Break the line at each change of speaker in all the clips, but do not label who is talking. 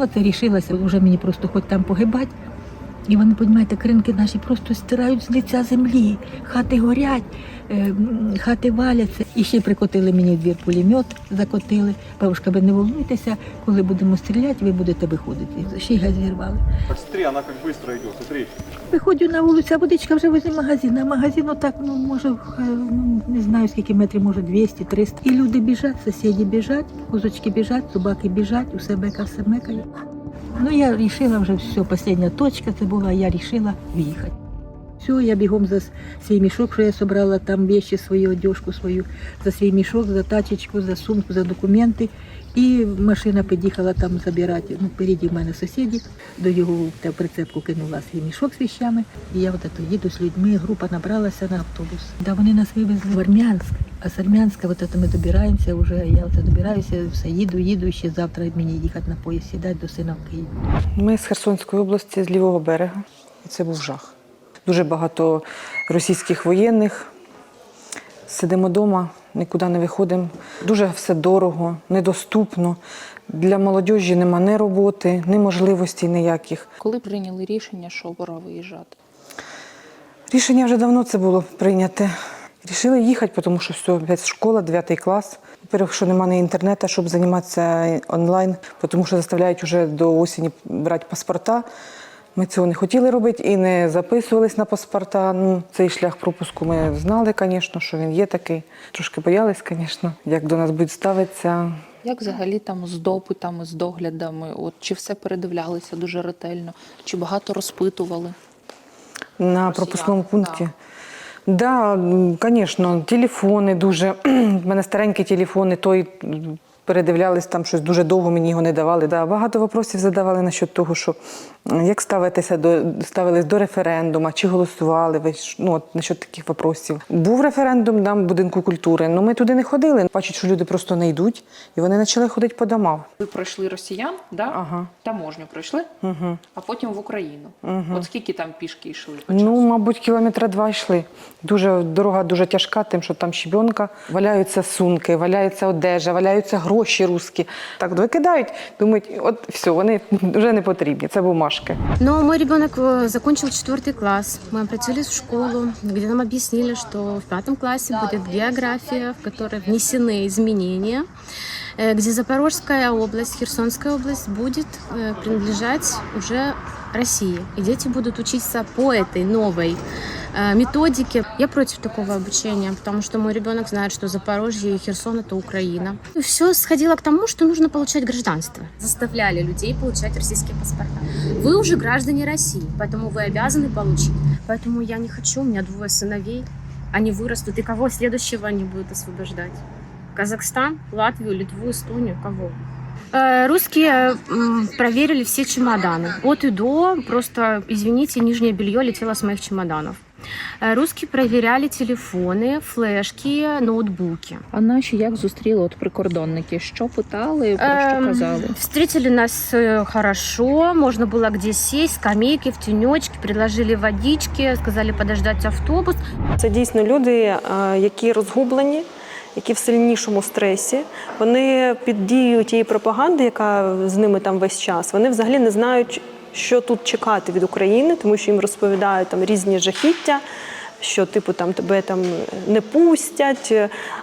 Ну, це рішилася, вже мені просто хоч там погибати. І вони, розумієте, кринки наші просто стирають з лиця землі. Хати горять, е, хати валяться. І ще прикотили мені в двір пулемет, закотили. Бабушка, ви не волнуйтеся, коли будемо стріляти, ви будете виходити. Ще й газ зірвали.
Так смотри, она как быстро идет, смотри.
Виходжу на вулицю, а водичка вже возле магазину. А магазин отак, ну може, ну, не знаю скільки метрів, може 200, 300. І люди біжать, сусіди біжать, козочки біжать, собаки біжать, усе бека все мекає. Ну я вирішила вже все, остання точка це була, я вирішила виїхати. Все, я бігом за свій мішок, що я собрала там вещи свою, одежку свою, за свій мішок, за тачечку, за сумку, за документи. І машина під'їхала там забирати. Ну, впереді в мене сусіди, до його в прицепку кинула свій мішок з вещами. І я от їду з людьми, група набралася на автобус. Да, вони нас вивезли в Армянськ, а з Армянська от ето ми добираємося вже, я от добираюся, все, їду, їду, ще завтра мені їхати на поїзд, сідати до сина в Київ.
Ми з Херсонської області, з лівого берега, і це був жах. Дуже багато російських воєнних. Сидимо вдома, нікуди не виходимо. Дуже все дорого, недоступно. Для молодіжі нема ні роботи, ні можливостей ніяких.
Коли прийняли рішення, що пора виїжджати?
Рішення вже давно це було прийняте. Рішили їхати, тому що все, опять школа, 9 клас. Во-первых, що немає інтернету, щоб займатися онлайн, тому що заставляють вже до осені брати паспорта. Ми цього не хотіли робити і не записувались на паспорта. Ну, цей шлях пропуску ми знали, звісно, що він є такий. Трошки боялись, звісно, як до нас будуть ставитися.
Як взагалі там з допитами, з доглядами? От чи все передивлялися дуже ретельно, чи багато розпитували?
На пропускному пункті. Да, конечно, телефони дуже. У мене старенькі телефони, той передивлялись там щось дуже довго, мені його не давали. Да, багато вопросів задавали насчет того, що як ставитися до ставились до референдуму, чи голосували ви ну, от, насчет таких вопросів. Був референдум там будинку культури, але ми туди не ходили. Бачать, що люди просто не йдуть, і вони почали ходити по домам.
Ви пройшли росіян, да?
Ага.
таможню пройшли,
Угу.
а потім в Україну.
Мгм.
От скільки там пішки йшли? по часу?
Ну, мабуть, кілометра два йшли. Дуже дорога дуже тяжка, тим, що там щебенка. Валяються сумки, валяється одежа, валяються гроші русські. Так викидають, думають, от все, вони вже не потрібні. Це бумажки.
Но мой ребенок э, закончил четвертый класс. Мы обратились в школу, где нам объяснили, что в пятом классе будет география, в которой внесены изменения, э, где Запорожская область, Херсонская область будет э, принадлежать уже России. И дети будут учиться по этой новой э, методике. Я против такого обучения, потому что мой ребенок знает, что Запорожье и Херсон это Украина. Все сходило к тому, что нужно получать гражданство. Заставляли людей получать российские паспорта. Вы уже граждане России, поэтому вы обязаны получить. Поэтому я не хочу, у меня двое сыновей, они вырастут, и кого следующего они будут освобождать? Казахстан, Латвию, Литву, Эстонию, кого? Э, Русские проверили все чемоданы. От и до, просто, извините, нижнее белье летело с моих чемоданов. Э, Русские проверяли телефоны, флешки, ноутбуки.
А наші як зустріли от прикордонники? Що питали, про що
Эм,
казали?
Встретили нас э, хорошо, можно было где сесть, скамейки, в тенечке, предложили водички, сказали подождать автобус.
Це дійсно люди, е, які розгублені, які в сильнішому стресі. Вони під дією тієї пропаганди, яка з ними там весь час, вони взагалі не знають, що тут чекати від України, тому що їм розповідають там різні жахіття. Що типу там тебе там не пустять,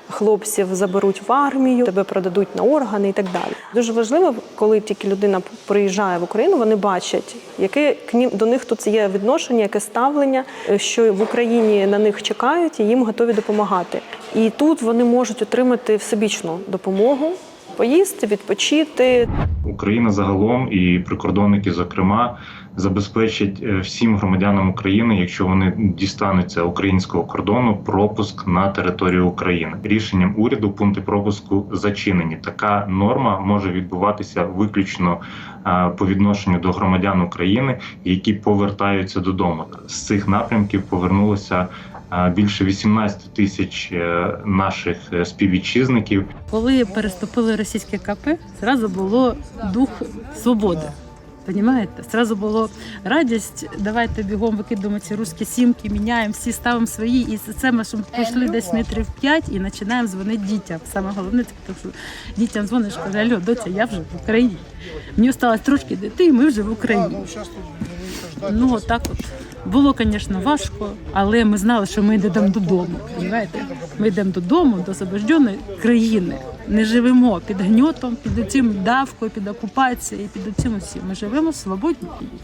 хлопців заберуть в армію, тебе продадуть на органи і так далі. Дуже важливо, коли тільки людина приїжджає в Україну, вони бачать, яке до них тут є відношення, яке ставлення, е, що в Україні на них чекають і їм готові допомагати. І тут вони можуть отримати всебічну допомогу, поїсти, відпочити,
Україна загалом і прикордонники, зокрема, забезпечать е, всім громадянам України, якщо вони дістануться українського кордону, пропуск на територію України. Рішенням уряду пункти пропуску зачинені. Така норма може відбуватися виключно е, по відношенню до громадян України, які повертаються додому. З цих напрямків повернулося. е, Більше 18 тисяч наших співвітчизників,
Коли переступили російське КП, зразу було дух свободи. Понімаєте? Сразу було радість, давайте бігом викидуємо ці русські сімки, міняємо, всі ставимо свої. І це ми що пройшли десь метрів п'ять і починаємо дзвонити дітям. Саме головне, тому що дітям дзвониш, каже, алло, доця, я вже в Україні. Мені осталось трошки дити, і ми вже в Україні. Ну, отак от. Було, звісно, важко, але ми знали, що ми йдемо додому. Розумієте? Ми йдемо додому до освобожденої країни. Не живемо під гньотом, під цим давкою, під окупацією, під цим усім. Ми живемо країні.